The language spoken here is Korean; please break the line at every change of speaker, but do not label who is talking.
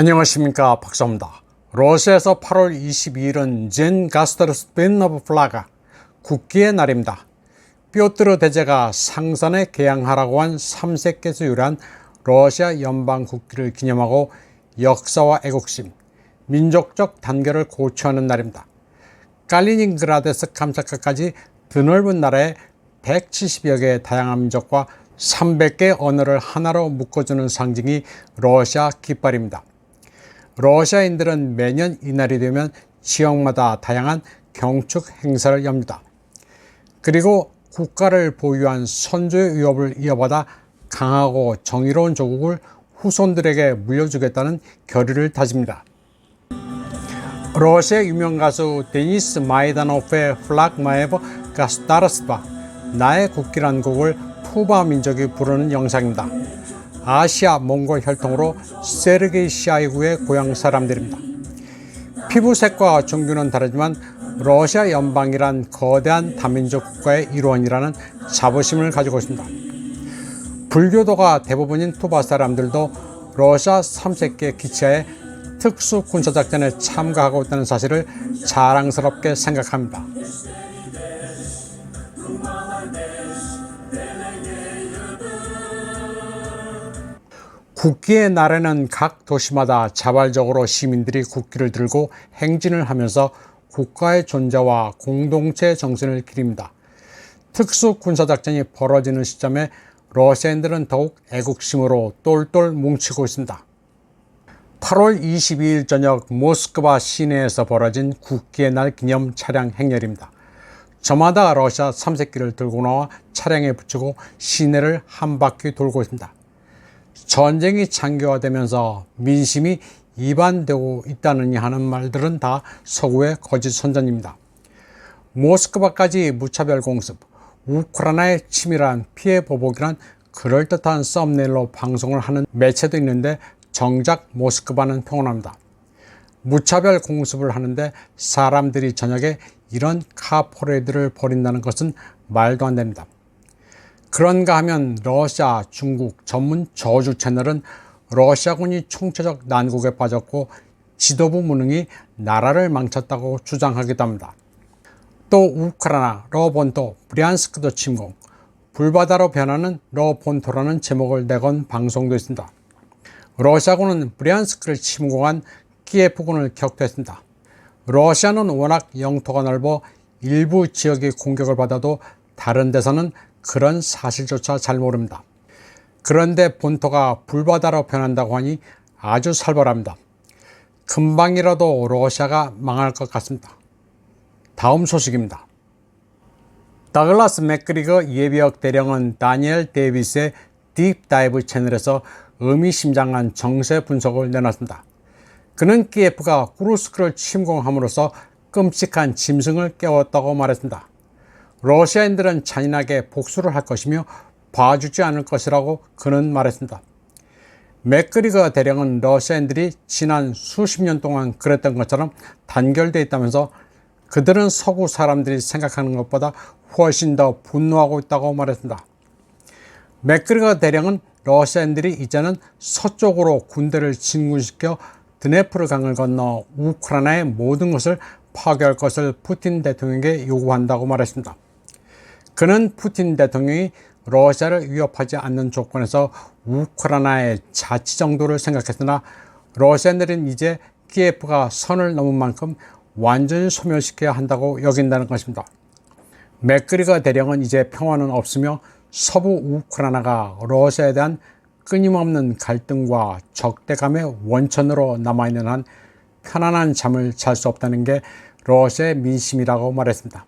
안녕하십니까 박사입니다. 러시아에서 8월 22일은 젠 가스터르스 벤너브 플라가 국기의 날입니다. 뾰트르 대제가 상산에 개양하라고 한 3세께서 유래한 러시아 연방 국기를 기념하고 역사와 애국심, 민족적 단결을 고취하는 날입니다. 칼리닝그라드에서 감차카까지 드넓은 나라에 170여 개의 다양한 민족과 300개 언어를 하나로 묶어주는 상징이 러시아 깃발입니다. 러시아인들은 매년 이날이 되면 지역마다 다양한 경축 행사를 엽니다. 그리고 국가를 보유한 선조의 위협을 이어받아 강하고 정의로운 조국을 후손들에게 물려주겠다는 결의를 다집니다. 러시아 유명 가수 데니스 마이다노프의 플락 마에버 가스타르스바 나의 국기란 곡을 푸바 민족이 부르는 영상입니다. 아시아 몽골 혈통으로 세르게이 시아이구의 고향 사람들입니다. 피부색과 종교는 다르지만 러시아 연방이란 거대한 다민족 국가의 일원이라는 자부심을 가지고 있습니다. 불교도가 대부분인 투바 사람들도 러시아 3세계 기치하에 특수 군사작전에 참가하고 있다는 사실을 자랑스럽게 생각합니다. 국기의 날에는 각 도시마다 자발적으로 시민들이 국기를 들고 행진을 하면서 국가의 존재와 공동체 정신을 기립니다. 특수 군사작전이 벌어지는 시점에 러시아인들은 더욱 애국심으로 똘똘 뭉치고 있습니다. 8월 22일 저녁 모스크바 시내에서 벌어진 국기의 날 기념 차량 행렬입니다. 저마다 러시아 3세끼를 들고 나와 차량에 붙이고 시내를 한 바퀴 돌고 있습니다. 전쟁이 장기화되면서 민심이 이반되고 있다느니 하는 말들은 다 서구의 거짓 선전입니다. 모스크바까지 무차별 공습, 우크라이나의 치밀한 피해 보복이란 그럴듯한 썸네일로 방송을 하는 매체도 있는데 정작 모스크바는 평온합니다. 무차별 공습을 하는데 사람들이 저녁에 이런 카포레이드를 벌인다는 것은 말도 안 됩니다. 그런가 하면 러시아, 중국 전문 저주 채널은 러시아군이 총체적 난국에 빠졌고 지도부 무능이 나라를 망쳤다고 주장하기도 합니다. 또 우크라이나, 러본토, 브리안스크도 침공, 불바다로 변하는 러본토라는 제목을 내건 방송도 있습니다. 러시아군은 브리안스크를 침공한 키예프군을 격퇴했습니다. 러시아는 워낙 영토가 넓어 일부 지역이 공격을 받아도 다른 데서는 그런 사실조차 잘 모릅니다. 그런데 본토가 불바다로 변한다고 하니 아주 살벌합니다. 금방이라도 러시아가 망할 것 같습니다. 다음 소식입니다. 다글라스 맥그리거 예비역 대령은 다니엘 데이비스의 딥다이브 채널에서 의미심장한 정세 분석을 내놨습니다. 그는 키예프가 쿠르스크를 침공함으로써 끔찍한 짐승을 깨웠다고 말했습니다. 러시아인들은 잔인하게 복수를 할 것이며 봐주지 않을 것이라고 그는 말했습니다. 맥그리거 대령은 러시아인들이 지난 수십 년 동안 그랬던 것처럼 단결되어 있다면서 그들은 서구 사람들이 생각하는 것보다 훨씬 더 분노하고 있다고 말했습니다. 맥그리거 대령은 러시아인들이 이제는 서쪽으로 군대를 진군시켜 드네프르 강을 건너 우크라이나의 모든 것을 파괴할 것을 푸틴 대통령에게 요구한다고 말했습니다. 그는 푸틴 대통령이 러시아를 위협하지 않는 조건에서 우크라이나의 자치 정도를 생각했으나 러시아인들은 이제 키예프가 선을 넘은 만큼 완전히 소멸시켜야 한다고 여긴다는 것입니다. 맥그리거 대령은 이제 평화는 없으며 서부 우크라이나가 러시아에 대한 끊임없는 갈등과 적대감의 원천으로 남아있는 한 편안한 잠을 잘 수 없다는 게 러시아의 민심이라고 말했습니다.